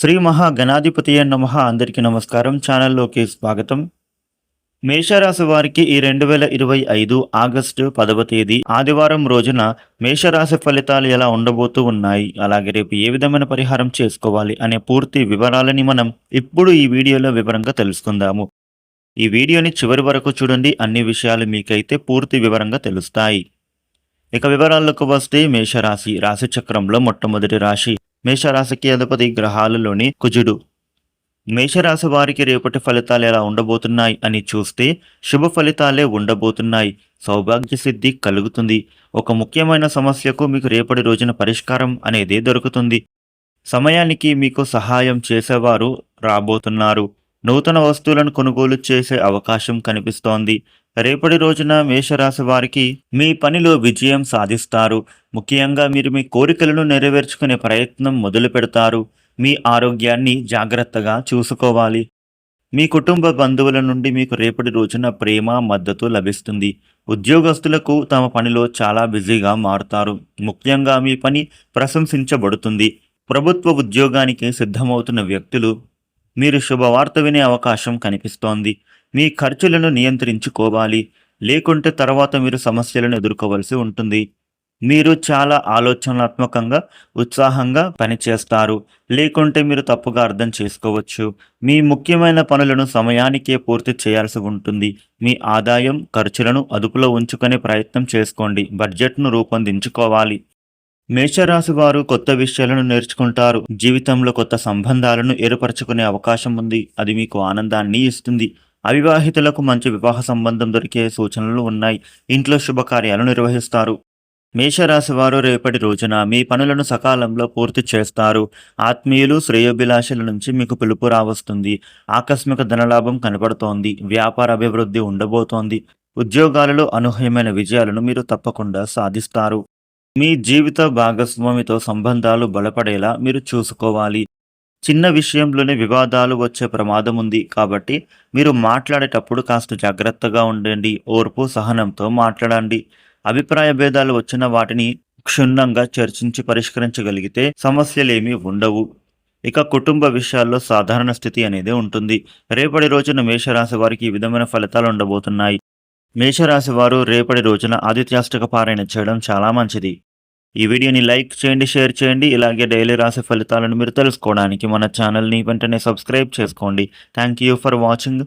శ్రీ మహా గణాధిపతి నమ అందరికీ నమస్కారం. ఛానల్లోకి స్వాగతం. మేషరాశి వారికి ఈ రెండు వేల ఇరవై ఐదు ఆగస్టు పదవ తేదీ ఆదివారం రోజున మేషరాశి ఫలితాలు ఎలా ఉండబోతూ ఉన్నాయి అలాగే రేపు ఏ విధమైన పరిహారం చేసుకోవాలి అనే పూర్తి వివరాలని మనం ఇప్పుడు ఈ వీడియోలో వివరంగా తెలుసుకుందాము. ఈ వీడియోని చివరి వరకు చూడండి అన్ని విషయాలు మీకైతే పూర్తి వివరంగా తెలుస్తాయి. ఇక వివరాలకు వస్తే మేషరాశి రాశి చక్రంలో మొట్టమొదటి రాశి మేషరాశికి అధిపతి గ్రహాలలోని కుజుడు. మేషరాశి వారికి రేపటి ఫలితాలు ఎలా ఉండబోతున్నాయి అని చూస్తే శుభ ఫలితాలే ఉండబోతున్నాయి. సౌభాగ్య సిద్ధి కలుగుతుంది. ఒక ముఖ్యమైన సమస్యకు మీకు రేపటి రోజున పరిష్కారం అనేది దొరుకుతుంది. సమయానికి మీకు సహాయం చేసేవారు రాబోతున్నారు. నూతన వస్తువులను కొనుగోలు చేసే అవకాశం కనిపిస్తోంది. రేపటి రోజున మేషరాశి వారికి మీ పనిలో విజయం సాధిస్తారు. ముఖ్యంగా మీరు మీ కోరికలను నెరవేర్చుకునే ప్రయత్నం మొదలు పెడతారు. మీ ఆరోగ్యాన్ని జాగ్రత్తగా చూసుకోవాలి. మీ కుటుంబ బంధువుల నుండి మీకు రేపటి రోజున ప్రేమ మద్దతు లభిస్తుంది. ఉద్యోగస్తులకు తమ పనిలో చాలా బిజీగా మారుతారు. ముఖ్యంగా మీ పని ప్రశంసించబడుతుంది. ప్రభుత్వ ఉద్యోగానికి సిద్ధమవుతున్న వ్యక్తులు మీరు శుభవార్త వినే అవకాశం కనిపిస్తోంది. మీ ఖర్చులను నియంత్రించుకోవాలి. లేకుంటే తర్వాత మీరు సమస్యలను ఎదుర్కోవలసి ఉంటుంది. మీరు చాలా ఆలోచనాత్మకంగా ఉత్సాహంగా పనిచేస్తారు. లేకుంటే మీరు తప్పుగా అర్థం చేసుకోవచ్చు. మీ ముఖ్యమైన పనులను సమయానికే పూర్తి చేయాల్సి ఉంటుంది. మీ ఆదాయం ఖర్చులను అదుపులో ఉంచుకునే ప్రయత్నం చేసుకోండి. బడ్జెట్ను రూపొందించుకోవాలి. మేషరాశి వారు కొత్త విషయాలను నేర్చుకుంటారు. జీవితంలో కొత్త సంబంధాలను ఏర్పరచుకునే అవకాశం ఉంది. అది మీకు ఆనందాన్ని ఇస్తుంది. అవివాహితులకు మంచి వివాహ సంబంధం దొరికే సూచనలు ఉన్నాయి. ఇంట్లో శుభకార్యాలు నిర్వహిస్తారు. మేషరాశి వారు రేపటి రోజున మీ పనులను సకాలంలో పూర్తి చేస్తారు. ఆత్మీయులు శ్రేయోభిలాషల నుంచి మీకు పిలుపు రావస్తుంది. ఆకస్మిక ధనలాభం కనబడుతోంది. వ్యాపార అభివృద్ధి ఉండబోతోంది. ఉద్యోగాలలో అనూహ్యమైన విజయాలను మీరు తప్పకుండా సాధిస్తారు. మీ జీవిత భాగస్వామితో సంబంధాలు బలపడేలా మీరు చూసుకోవాలి. చిన్న విషయంలోనే వివాదాలు వచ్చే ప్రమాదం ఉంది కాబట్టి మీరు మాట్లాడేటప్పుడు కాస్త జాగ్రత్తగా ఉండండి ఓర్పు సహనంతో మాట్లాడండి. అభిప్రాయ భేదాలు వచ్చిన వాటిని క్షుణ్ణంగా చర్చించి పరిష్కరించగలిగితే సమస్యలేమీ ఉండవు. ఇక కుటుంబ విషయాల్లో సాధారణ స్థితి అనేది ఉంటుంది. రేపటి రోజున మేషరాశి వారికి ఈ విధమైన ఫలితాలు ఉండబోతున్నాయి. మేషరాశి వారు రేపటి రోజున ఆదిత్యాష్టక పారాయణ చేయడం చాలా మంచిది. ఈ వీడియోని లైక్ చేయండి షేర్ చేయండి. ఇలాగే డైలీ రాసే ఫలితాలను మీరు తెలుసుకోవడానికి మన ఛానల్ని వెంటనే సబ్స్క్రైబ్ చేసుకోండి. Thank you for watching.